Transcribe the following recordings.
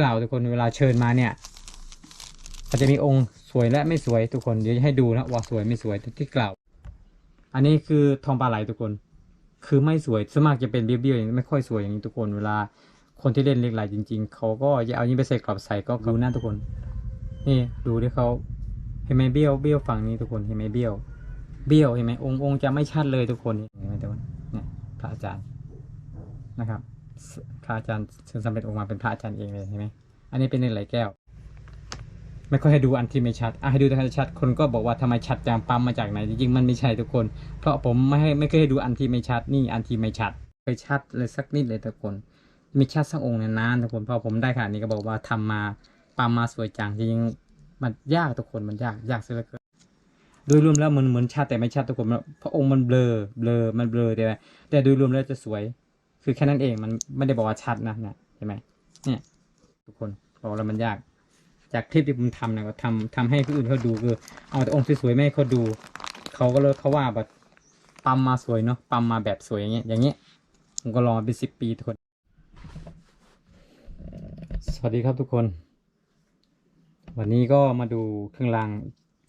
กล่าวทุกคนเวลาเชิญมาเนี่ยมันจะมีองค์สวยและไม่สวยทุกคนเดี๋ยวจะให้ดูนะว่าสวยไม่สวยที่กล่าว อันนี้คือทองปลาไหลทุกคน คือไม่สวยสวนมากจะเป็นเบี้ยวๆอย่างไม่ค่อยสวยอย่างนี้ทุกคนเวลาคนที่เล่นเล็กไหลจริง ๆเขาก็จะเอานี้ไปใส่กรอบใส่ก็ดูหน้าทุกคน นี่ดูที่เขาเห็นไหมเบี้ยวเบี้ยวฝั่งนี้ทุกคนเห็นไหมเบี้ยวเบี้ยวเห็นไหมองค์องค์จะไม่ชัดเลยทุกคนเห็นไหมทุกคนเนี่ยพระอาจารย์นะครับ พระอาจารย์ซึ่งสำเร็จออกมาเป็นพระอาจารย์เองเลยเห็นไหมอันนี้เป็นเหล็กไหลแก้ว ไม่ค่อยให้ดูอันที่ไม่ชัดอะให้ดูแต่ชัด คนก็บอกว่าทำไมชัดจังปั๊มมาจากไหน จริงๆมันไม่ใช่ทุกคน เพราะผมไม่ให้ไม่เคยให้ดูอันที่ไม่ชัด นี่อันที่ไม่ชัดไปชัดเลยสักนิดเลยทุกคน มีชัดสักองค์นี่ยนานทุกคนเพราะผมได้ขนาดนี้ก็บอกว่าทำมาปั๊มมาสวยจังจริงๆมันยากทุกคน มันยาก ยากเสียเหลือเกินโดยรวมแล้วมันเหมือนชัดแต่ไม่ชัดทุกคนเพราะองค์มันเบลอ เบลอ มันเบลอแต่แต่โดยรวมแล้วจะสวย คือแค่นั้นเองมันไม่ได้บอกว่าชัดนะเนี่ยเห็นไหมเนี่ย ทุกคนบอกแล้วมันยาก จากคลิปที่ผมทำนะก็ทำทำให้ผู้อื่นเขาดูคือ เอาแต่องค์สวยๆไม่ให้เขาดู เขาก็เลยเขาว่าแบบปั๊มมาสวยเนาะปั๊มมาแบบสวยอย่างเงี้ยอย่างเงี้ยผมก็รอเป็นสิบปีทุกคน สวัสดีครับทุกคน วันนี้ก็มาดูเครื่องราง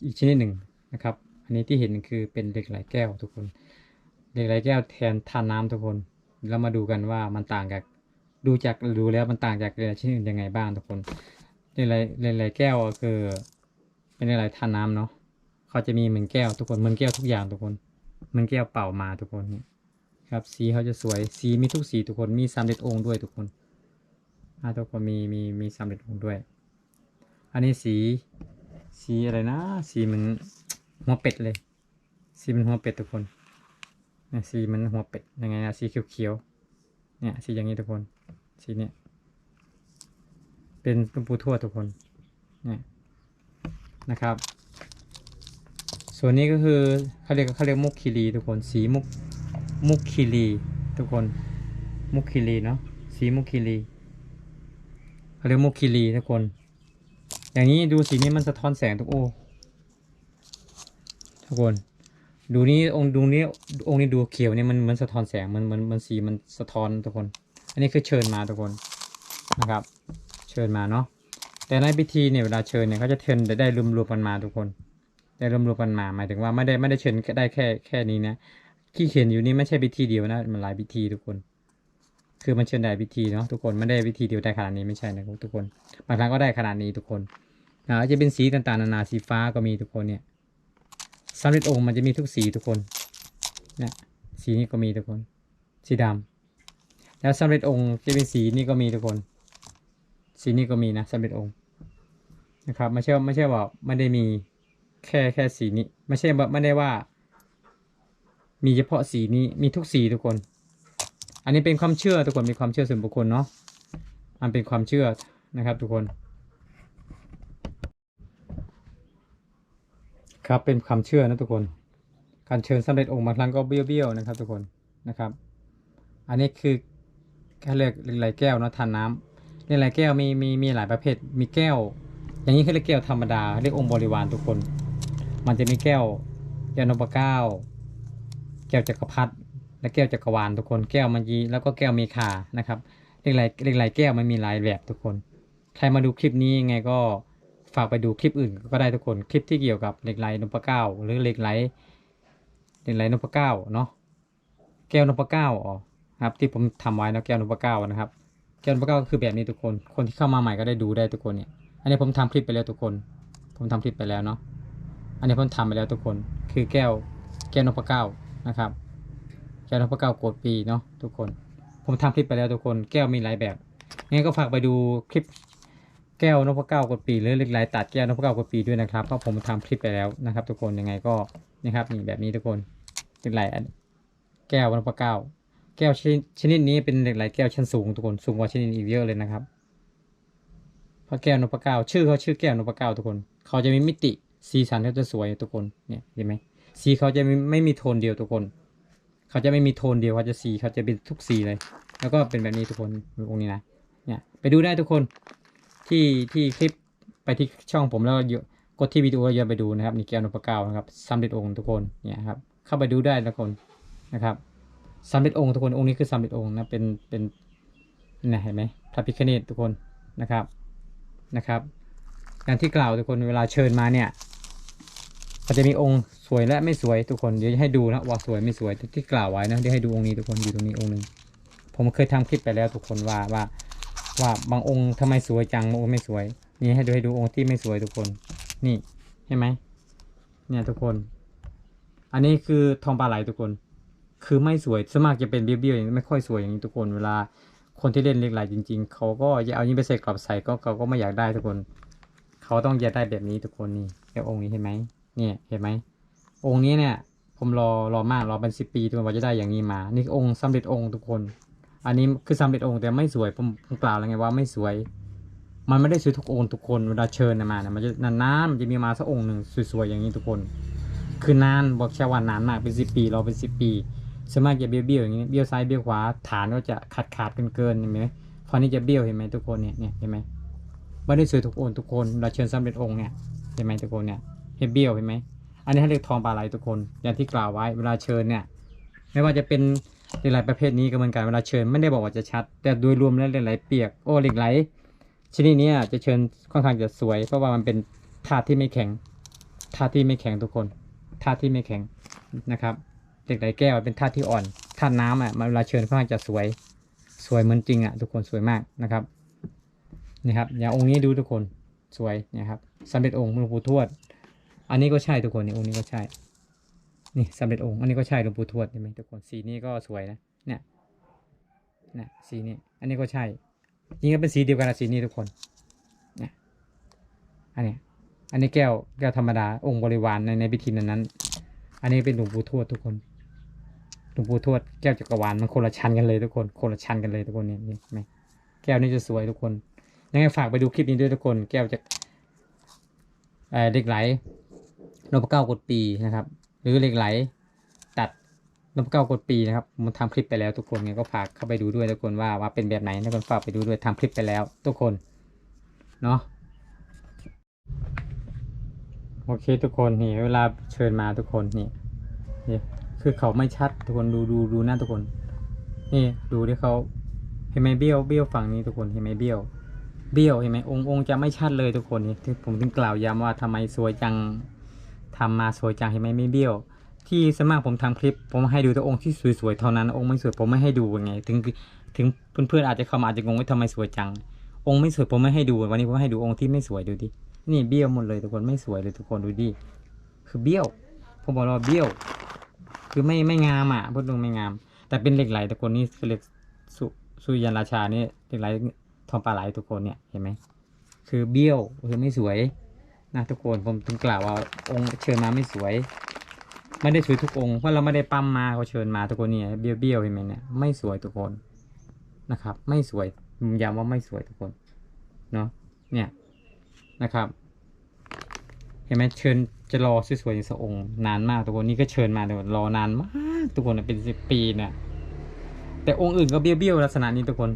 อีกชนิดหนึ่งนะครับ อันนี้ที่เห็นคือเป็นเหล็กไหลแก้วทุกคนเหล็กไหลแก้วแทนทานน้ำทุกคน แล้วมาดูกันว่ามันต่างจากดูจากดูแล้วมันต่างจากเหล็กไหลชนิดอื่นยังไงบ้างทุกคนเหล็กไหลเหล็กไหลแก้วก็คือ เป็นเหล็กไหลทาน้ำเนาะเขาจะมีเหมือนแก้วทุกคนเหมือนแก้วทุกอย่างทุกคนเหมือนแก้วเป่ามาทุกคนครับสีเขาจะสวยสีมีทุกสีทุกคนมีสามเด็ดองค์ด้วยทุกคนอ่าทุกคนมีมีมีสามเด็ดองค์ด้วย อันนี้สีสีอะไรนะ สีเหมันหัวเป็ดเลยสีมันหัวเป็ดทุกคน สีมันหัวเป็ดยังไงนะสีเขียวๆเนี่ยสีอย่างนี้ทุกคนสีเนี่ยเป็นหลวงปู่ทวดทุกคนเนี่ยนะครับ ส่วนนี้ก็คือเขาเรียกเขาเรียกมุกคีรีทุกคนสีมุกมุกคีรีทุกคนมุกคีรีเนาะสีมุกคีรีเขาเรียกมุกคีรีทุกคน อย่างนี้ดูสีนี้มันสะท้อนแสงทุกโอ้ทุกคน ดูนี้องค์ดูนี้องค์นี้ดูเขียวเนี่ยมันมันสะท้อนแสงมันมันมันสีมันสะท้อนทุกคน อันนี้คือเชิญมาทุกคนนะครับ เชิญมาเนาะแต่ในพิธีเนี่ยเวลาเชิญเนี่ยเขาจะเชิญได้ได้รวมรวมกันมาทุกคน ได้รวมรวมกันมาหมายถึงว่าไม่ได้ไม่ได้เชิญได้แค่แค่นี้นะที่เขียนอยู่นี่ไม่ใช่พิธีเดียวนะมันหลายพิธีทุกคน คือมันเชิญได้พิธีเนาะทุกคนไม่ได้พิธีเดียวได้ขนาดนี้ไม่ใช่นะทุกคนบางครั้งก็ได้ขนาดนี้ทุกคนอ่าจะเป็นสีต่างๆนานาสีฟ้าก็มีทุกคนเนี่ย สำเร็จองค์มันจะมีทุกสีทุกคนนี่ยสีนี้ก็มีทุกคน สีดำแล้วสำเร็จองค์จะเป็นสีนี้ก็มีทุกคน สีนี้ก็มีนะสำเร็จองค์นะครับไม่ใช่ไม่ใช่ว่าไม่ได้มีแค่แค่สีนี้ ไม่ใช่ว่าไม่ได้ว่า มีเฉพาะสีนี้มีทุกสีทุกคน อันนี้เป็นความเชื่อทุกคนเป็นความเชื่อส่วนบุคคลเนาะมันเป็นความเชื่อนะครับทุกคน ครับเป็นความเชื่อนะทุกคน การเชิญสำเร็จองค์บางครั้งก็เบี้ยวๆนะครับ ทุกคนนะครับ อันนี้คือเขาเรียกเหล็กไหลแก้วนะทานน้ำเหล็กไหลแก้วมีมีมีหลายประเภท มีแก้ว อย่างนี้เขาเรียกแก้วธรรมดาเรียกองค์บริวารทุกคน มันจะมีแก้วแก้วนพเก้า แก้วจักรพรรดิและแก้วจักรวาลทุกคนแก้วมันยีแล้วก็แก้วมีคานะครับเหล็กไหลเหล็กไหลแก้วมันมีหลายแบบทุกคน ใครมาดูคลิปนี้ยังไงก็ ฝากไปดูคลิปอื่นก็ได้ทุกคนคลิปที่เกี่ยวกับเหล็กไหลนพเก้าหรือเหล็กไหลเหล็กไหลนพเก้าเนาะแก้วนพเก้าอ๋อครับที่ผมทำไว้นะแก้วนพเก้านะครับ แก้วนพเก้าก็คือแบบนี้ทุกคน คนที่เข้ามาใหม่ก็ได้ดูได้ทุกคนเนี่ย อันนี้ผมทำคลิปไปแล้วทุกคน ผมทำคลิปไปแล้วเนาะอันนี้ผมทำไปแล้วทุกคน คือแก้วแก้วนพเก้านะครับ แก้วนพเก้าโกดปีเนาะทุกคน ผมทำคลิปไปแล้วทุกคน แก้วมีหลายแบบงั้นก็ฝากไปดูคลิป แก้วนพเก้ากดปีหรือเหล็กไหลตัดแก้วนพเก้ากดปีด้วยนะครับเพราะผมทำคลิปไปแล้วนะครับ ทุกคนยังไงก็นะครับนี่แบบนี้ทุกคนเหล็กไหลแก้วนพเก้าแก้วชนิดนี้เป็นเหล็กไหลแก้วชั้นสูงทุกคนสูงกว่าชนิดอีกเยอะเลยนะครับพระแก้วนพเก้าชื่อเขาชื่อแก้วนพเก้าทุกคน เขาจะมีมิติสีสันเขาจะสวยทุกคนเนี่ยเห็นไหมสีเขาจะไม่ไม่มีโทนเดียวทุกคน เขาจะไม่มีโทนเดียวเขาจะสีเขาจะเป็นทุกสีเลย แล้วก็เป็นแบบนี้ทุกคนองนี้นะเนี่ยไปดูได้ทุกคน ที่ที่คลิปไปที่ช่องผมแล้วกดที่วิดีโอแล้วย้อนไปดูนะครับนี่แก้วนพเก้านะครับสำเร็จองค์ทุกคนเนี่ยครับเข้าไปดูได้ทุกคนนะครับสำเร็จองค์ทุกคนองค์นี้คือสำเร็จองค์นะเป็นเป็นนี่เห็นไหมพระพิฆเนศทุกคนนะครับนะครับอย่างที่กล่าวทุกคนเวลาเชิญมาเนี่ยมันจะมีองค์สวยและไม่สวยทุกคนเดี๋ยวจะให้ดูนะว่าสวยไม่สวยที่กล่าวไว้นะเดี๋ยวให้ดูองค์นี้ทุกคนอยู่ตรงนี้องค์หนึ่งผมเคยทำคลิปไปแล้วทุกคนว่าว่า ว่าบางองค์ทำไมสวยจังบางองค์ไม่สวย นี่ให้ดูให้ดูองค์ที่ไม่สวยทุกคน นี่เห็นไหมเนี่ยทุกคน อันนี้คือทองปลาไหลทุกคน คือไม่สวยสมากจะเป็นเบี้ยวๆอย่างนี้ไม่ค่อยสวยอย่างนี้ทุกคนเวลาคนที่เล่นเล็กไหลจริง ๆ เขาก็จะเอานี้ไปใส่กรอบใส่ก็เขาก็ไม่อยากได้ทุกคน เขาต้องอยากได้แบบนี้ทุกคนนี่แค่องค์นี้เห็นไหมเนี่ยเห็นไหมองค์นี้เนี่ย ผมรอรอมากรอเป็นสิบปีทุกคนกว่าจะได้อย่างนี้มา นี่องค์สำเร็จองค์ทุกคน อันนี้คือสำเร็จองค์แต่ไม่สวยผมผมกล่าวแล้วไงว่าไม่สวย มันไม่ได้สวยทุกองค์ทุกคนเวลาเชิญมาเนี่ยมันจะนานๆมันจะมีมาสักองค์หนึ่งสวยๆอย่างนี้ทุกคน คือนานบอกแค่ว่านานมากเป็นสิบปีเรอเป็นสิบปีส่วนมากจะเบี้ยวๆอย่างนี้เบี้ยวซ้ายเบี้ยวขวาฐานก็จะขาดขาดเกินเกินเห็นไหมพอนี้จะเบี้ยวเห็นไหมทุกคนเนี่ยเนี่ยเห็นไหมไม่ได้สวยทุกองค์ทุกคนเราเชิญสำเร็จองค์เนี่ยเห็นไหมทุกคนเนี่ยเห็นเบี้ยวเห็นไหมอันนี้เขาเรียกทองปลาไหลทุกคนอย่างที่กล่าวไว้เวลาเชิญเนี่ยไม่ว่าจะเป็น เหล็กไหลประเภทนี้ก็เหมือนกันเวลาเชิญไม่ได้บอกว่าจะชัด แต่โดยรวมแล้วเหล็กไหลเปียกโอ้เหล็กไหลชนิดนี้จะเชิญค่อนข้างจะสวย เพราะว่ามันเป็นธาตุที่ไม่แข็งธาตุที่ไม่แข็งทุกคนธาตุที่ไม่แข็งนะครับเหล็กไหลแก้วเป็นธาตุที่อ่อนธาตุน้ำอะมันเวลาเชิญค่อนข้างจะสวย สวยเหมือนจริงอะทุกคนสวยมากนะครับนี่ครับอย่างองค์นี้ดูทุกคนสวยนี่ยครับสำเร็จองค์หลวงปู่ทวด อันนี้ก็ใช่ทุกคนนี่องค์นี้ก็ใช่ นี่สำเร็จองค์ อันนี้ก็ใช่หลวงปู่ทวดเห็นไหมทุกคนสีนี้ก็สวยนะเนี่ยเนี่ยสีนี้ อันนี้ก็ใช่จริงๆก็เป็นสีเดียวกันนะสีนี้ทุกคนเนี่ยอันนี้อันนี้แก้วแก้วธรรมดาองค์บริวารในในพิธีนั้นๆอันนี้เป็นหลวงปู่ทวดทุกคนหลวงปู่ทวดแก้วจักรวาลมันคนละชั้นกันเลยทุกคนคนละชั้นกันเลยทุกคนเนี่ยนี่ไหมแก้วนี้จะสวยทุกคนยังไงฝากไปดูคลิปนี้ด้วยทุกคน แก้วจะเอ่อเด็กไหลนพเก้ากดปีนะครับ หรือเหล็กไหล ตัดนพเก้ากดปีนะครับมันทำคลิปไปแล้วทุกคนไงก็ฝากเข้าไปดูด้วยทุกคนว่าว่าเป็นแบบไหนทุกคนฝากไปดูด้วยทำคลิปไปแล้ว ทุกคนเนาะโอเคทุกคนนี่เวลาเชิญมาทุกคนนี่นี่คือเขาไม่ชัดทุกคนดูดูดูหน้าทุกคน นี่ดูที่เขาเห็นไหมเบี้ยวเบี้ยวฝั่งนี้ทุกคนเห็นไหมเบี้ยวเบี้ยวเห็นไหมองค์องค์จะไม่ชัดเลยทุกคนนี่ที่ผมถึงกล่าวย้ำว่าทำไมสวยจัง ทำมาสวยจังเห็นไหมไม่เบี้ยว ที่สวนมากผมทำคลิป ผมให้ดูแต่องค์ที่สวยๆเท่านั้น องค์ไม่สวยผมไม่ให้ดูไง ถึงถึงเพื่อนๆอาจจะเข้ามาอาจจะงงว่าทำไมสวยจัง องค์ไม่สวยผมไม่ให้ดู วันนี้ผมให้ดูองค์ที่ไม่สวยดูดิ นี่เบี้ยวหมดเลยทุกคนไม่สวยเลยทุกคนดูดิ คือเบี้ยวผมบอกว่าเบี้ยว คือไม่ไม่งามอะพูดตรงไม่งาม แต่เป็นเหล็กไหลทุกคนนี่คือเหล็กสุสุยันราชานี่เหล็กไหลทองปลาไหลทุกคนเนี่ยเห็นไหมคือเบี้ยวคือไม่สวย นะทุกคนผมถึงกล่าวว่าองค์เชิญมาไม่สวย ไม่ได้สวยทุกองค์เพราะเราไม่ได้ปั๊มมาเขาเชิญมาทุกคนเนี่ยเบี้ยวเบี้ยวๆเห็นไหมเนี่ยไม่สวยทุกคนนะครับ ไม่สวยย้ำว่าไม่สวยทุกคนเนาะเนี่ยนะครับ เห็นไหมเชิญจะรอสวยๆสักองค์นานมากทุกคนนี่ก็เชิญมาแต่ว่ารอนานมากทุกคนเป็นสิบปีเนี่ยแต่องค์อื่นก็เบี้ยวเบี้ยวๆลักษณะนี้ทุกคน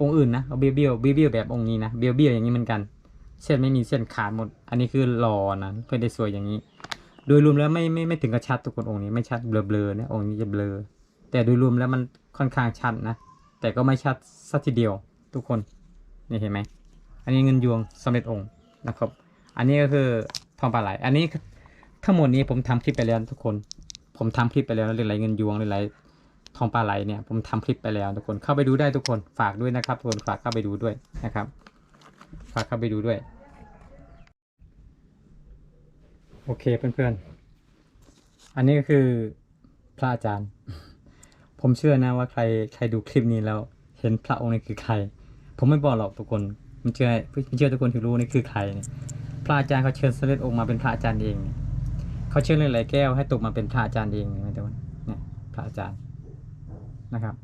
องค์อื่นนะเอาเบี้ยวเบี้ยวเบี้ยวๆแบบองค์นี้นะเบี้ยวเบี้ยวๆอย่างนี้เหมือนกัน เส้นไม่มีเส้นขาดหมด อันนี้คือรอนะเพื่อได้สวยอย่างนี้ โดยรวมแล้วไม่ไม่ไม่ถึงกับชัดทุกคนองค์นี้ไม่ชัดเบลอเบลอๆนะองค์นี้จะเบลอ แต่โดยรวมแล้วมันค่อนข้างชัดนะ แต่ก็ไม่ชัดสักทีเดียวทุกคนนี่เห็นไหมอันนี้เงินยวงสำเร็จองค์นะครับ อันนี้ก็คือทองปลาไหล อันนี้ทั้งหมดนี้ผมทำคลิปไปแล้วทุกคน ผมทำคลิปไปแล้วเรื่องไรเงินยวงเรื่องไรทองปลาไหลเนี่ยผมทำคลิปไปแล้วทุกคนเข้าไปดูได้ทุกคนฝากด้วยนะครับทุกคนฝากเข้าไปดูด้วยนะครับ ฝากเข้าไปดูด้วย โอเคเพื่อนๆ อันนี้ก็คือพระอาจารย์ ผมเชื่อนะว่าใครใครดูคลิปนี้แล้ว เห็นพระองค์นี้คือใคร ผมไม่บอกหรอกทุกคนผมเชื่อผมเชื่อทุกคนที่รู้นี่คือใครเนี่ยพระอาจารย์เขาเชิญเสด็จองค์มาเป็นพระอาจารย์เองเขาเชิญหลายๆแก้วให้ตกมาเป็นพระอาจารย์เองนี่ยแต่ว่าเนี่ยพระอาจารย์นะครับ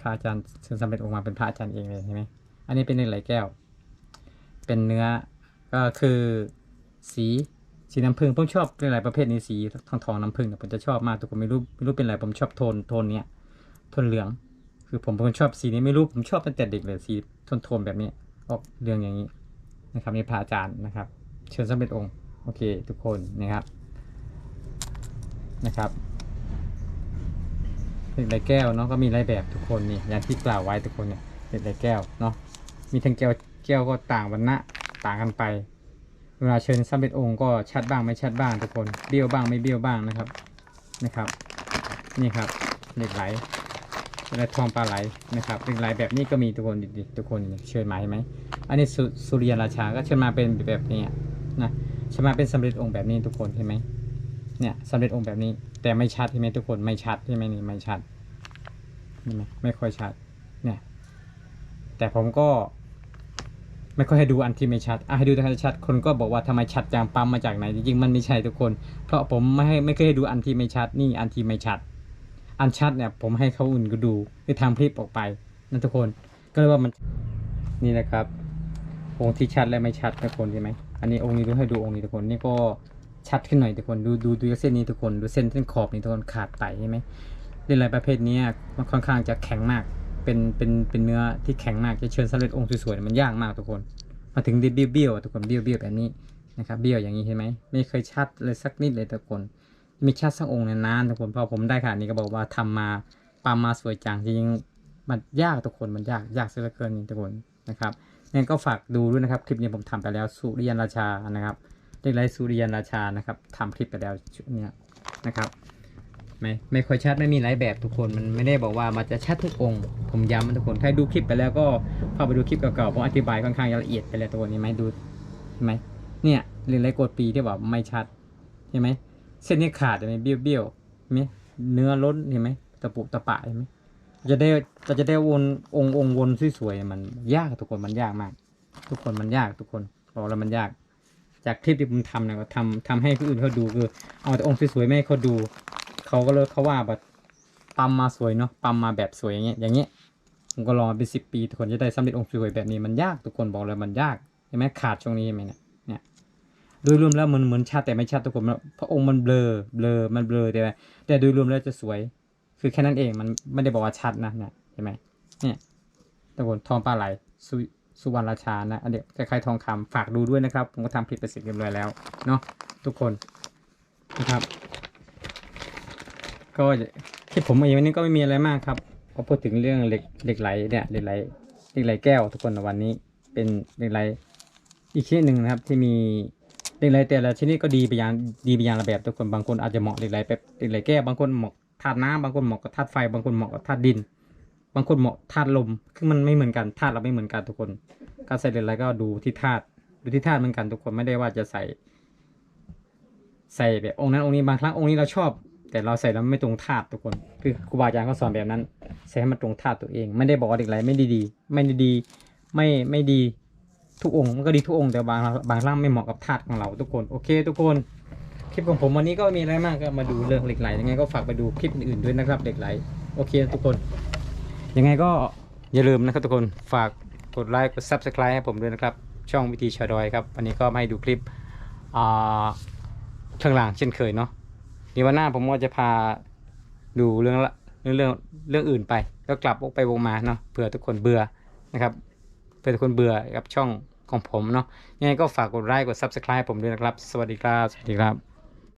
พระอาจารย์เชิญสำเร็จองค์มาเป็นพระอาจารย์เองเลยเห็นไหมอันนี้เป็นหลายๆแก้ว เป็นเนื้อก็คือสีสีน้ำผึ้งผมชอบเป็นหลายประเภทนี้สีทองทองน้ำผึ้งเนี่ยผมจะชอบมากทุกคนไม่รู้ไม่รู้เป็นอะไรผมชอบโทนโทนเนี้ยโทนเหลือง คือผมเป็นคนชอบสีนี้ไม่รู้ผมชอบตั้งแต่เด็กเลยสีโทนโทนแบบนี้ออกเรืองอย่างนี้นะครับนี่พระอาจารย์นะครับ เชิญสำเร็จองค์โอเค ทุกคนนะครับนะครับเป็นไรแก้วเนาะก็มีหลายแบบทุกคนนี่อย่างที่กล่าวไว้ทุกคนเนี่ยเป็นไรแก้วเนาะมีทั้งแก้ว แก้วก็ต่างวรรณะต่างกันไป เวลาเชิญสำเร็จองค์ก็ชัดบ้างไม่ชัดบ้างทุกคนเบี้ยวบ้างไม่เบี้ยวบ้างนะครับนะครับ นี่ครับเหล็กไหลและทองปลาไหลนะครับเหล็กไหลแบบนี้ก็มีทุกคนดิทุกคนเชิญมาเห็นไหมอันนี้สุริยราชาก็เชิญมาเป็นแบบนี้นะเชิญมาเป็นสำเร็จองค์แบบนี้ทุกคนเห็นไหมเนี่ยสำเร็จองค์แบบนี้ แต่ไม่ชัดใช่ไหมทุกคนไม่ชัดใช่ไหมนี่ไม่ชัดเห็นไหมไม่ค่อยชัดเนี่ยแต่ผมก็ ไม่ค่อยให้ดูอันที่ไม่ชัดอะให้ดูแต่ชัด คนก็บอกว่าทำไมชัดจังปั๊มมาจากไหน จริงๆมันไม่ใช่ทุกคน เพราะผมไม่ให้ไม่เคยให้ดูอันที่ไม่ชัด นี่อันที่ไม่ชัด อันชัดเนี่ยผมให้เขาอื่นก็ดูหรือทำคลิปออกไปนั่นทุกคน ก็เลยว่ามัน นี่นะครับ องค์ที่ชัดและไม่ชัดทุกคนใช่ไหมอันนี้องค์นี้ดูให้ดูองค์นี้ทุกคน นี่ก็ชัดขึ้นหน่อยทุกคน ดูดูดูเส้นนี้ทุกคน ดูเส้นเส้นขอบนี่ทุกคนขาดไปใช่ไหมเล่นอะไรประเภทนี้มันค่อนข้างจะแข็งมาก เป็นเป็นเป็นเนื้อที่แข็งมากจะเชิญสำเร็จองค์สวยๆมันยากมากทุกคน มาถึงเบี้ยวเบี้ยวๆทุกคนเบี้ยวเบี้ยวแบบนี้นะครับเบี้ยวอย่างนี้เห็นไหมไม่เคยชัดเลยสักนิดเลยทุกคนมีชัดสักองค์นี่ยนานทุกคนพอผมได้ขนาดนี้ก็บอกว่าทำมาปามาสวยจังจริงมันยากทุกคนมันยากยากเสียเหลือเกินนี่ทุกคนนะครับงั้นก็ฝากดูด้วยนะครับ คลิปนี้ผมทำไปแล้วสุริยันราชานะครับเรียกไรสุริยันราชานะครับทำคลิปไปแล้วชุดเนี้ยนะครับ ไม่ไม่ค่อยชัดไม่มีหลายแบบทุกคนมันไม่ได้บอกว่ามันจะชัดทุกองค์ ผมย้ำทุกคนถ้าดูคลิปไปแล้วก็เข้าไปดูคลิปเก่าๆผมอธิบายค่อนข้างละเอียดไปเลยทุกคนเห็นไหมดูเห็นไหมเนี่ยเรียนไรกดปีที่แบบไม่ชัดเห็นไหมเส้นนี้ขาดเห็นไหมเบี้ยวเบี้ยวๆเห็นไหมเนื้อล้นเห็นไหมตะปุตะปะเห็นไหมจะได้จะจะได้วนองค์องค์วนสวยๆมันยากทุกคนมันยากมาก ทุกคนมันยากทุกคนบอกแล้วมันยาก จากคลิปที่ผมทำนี่ยก็ทำทำให้ผู้อื่นเขาดูคือเอาแต่องค์สวยๆไม่ให้เขาดู เขาก็เลยเขาว่าแบบปั๊มมาสวยเนาะปั๊มมาแบบสวยอย่างเงี้ยอย่างเงี้ยผมก็รอเป็นสิบปีทุกคนจะได้สำเร็จองค์สวยแบบนี้มันยากทุกคนบอกเลยมันยากเห็นไหมขาดช่วงนี้เห็นไหมเนี่ยเนี่ยโดยรวมแล้วมันเหมือนชัดแต่ไม่ชัดทุกคนพระองค์มันเบลอเบลอมันเบลอแต่แต่โดยรวมแล้วจะสวย คือแค่นั้นเองมันไม่ได้บอกว่าชัดนะเนี่ยเห็นไหมเนี่ยทุกคนทองปลาไหลสุสุวรรณราชานะอันเดียวคล้ายๆทองคำฝากดูด้วยนะครับ ผมก็ทำคลิปไปสร็จเรียบร้อยแล้วเนาะทุกคนนะครับ ก็ที่ผมมาอย่างวันนี้ก็ไม่มีอะไรมากครับ ก็พูดถึงเรื่องเหล็กเหล็กไหลเนี่ยเหล็กไหลเหล็กไหลแก้วทุกคนวันนี้ เป็นเหล็กไหลอีกชนิดหนึ่งนะครับ ที่มีเหล็กไหลแต่ละชนิดก็ดีไปอย่างดีไปอย่างละแบบทุกคนบางคนอาจจะเหมาะเหล็กไหลแบบเหล็กไหลแก้วบางคนเหมาะธาตุน้ำบางคนเหมาะกับธาตุไฟ บางคนเหมาะกับธาตุดิน บางคนเหมาะธาตุลมคือมันไม่เหมือนกันธาตุเราไม่เหมือนกันทุกคนการใส่เหล็กไหลก็ดูที่ธาตุดูที่ธาตุเหมือนกันทุกคนไม่ได้ว่าจะใส่ ใส่แบบองค์นั้นองค์นี้บางครั้งองค์นี้เราชอบ แต่เราใส่แล้วไม่ตรงธาตุทุกคน คือครูบาอาจารย์เขาสอนแบบนั้น ใส่ให้มันตรงธาตุตัวเอง ไม่ได้บอกว่าเด็กไรไม่ดีดี ไม่ด้ดี ไม่ไม่ดีทุกองค์มันก็ดีทุกองค์แต่บางบางรั้งไม่เหมาะกับธาตุของเราทุกคนโอเค ทุกคนคลิปของผมวันนี้ก็มีอะไรมากก็มาดูเรื่องเหล็กไหลยังไงก็ฝากไปดูคลิปอื่นๆด้วยนะครับเหล็กไหลโอเคทุกคน ยังไงก็อย่าลืมนะครับทุกคนฝากกดไลค์กด subscribe ให้ผมด้วยนะครับ ช่องวิธีชาดอยครับวันนี้ก็มาให้ดูคลิปอ่าข้างหลังเช่นเคยเนาะ เดี๋ยววันหน้าผมก็จะพาดูเรื่องละเรื่องเรื่องเรื่องอื่นไป ก็กลับวกไปวงมาเนาะเผื่อทุกคนเบื่อนะครับเผื่อทุกคนเบื่อกับช่องของผมเนาะยังไงก็ฝากกดไลค์กด subscribe ผมด้วยนะครับ สวัสดีครับ สวัสดีครับ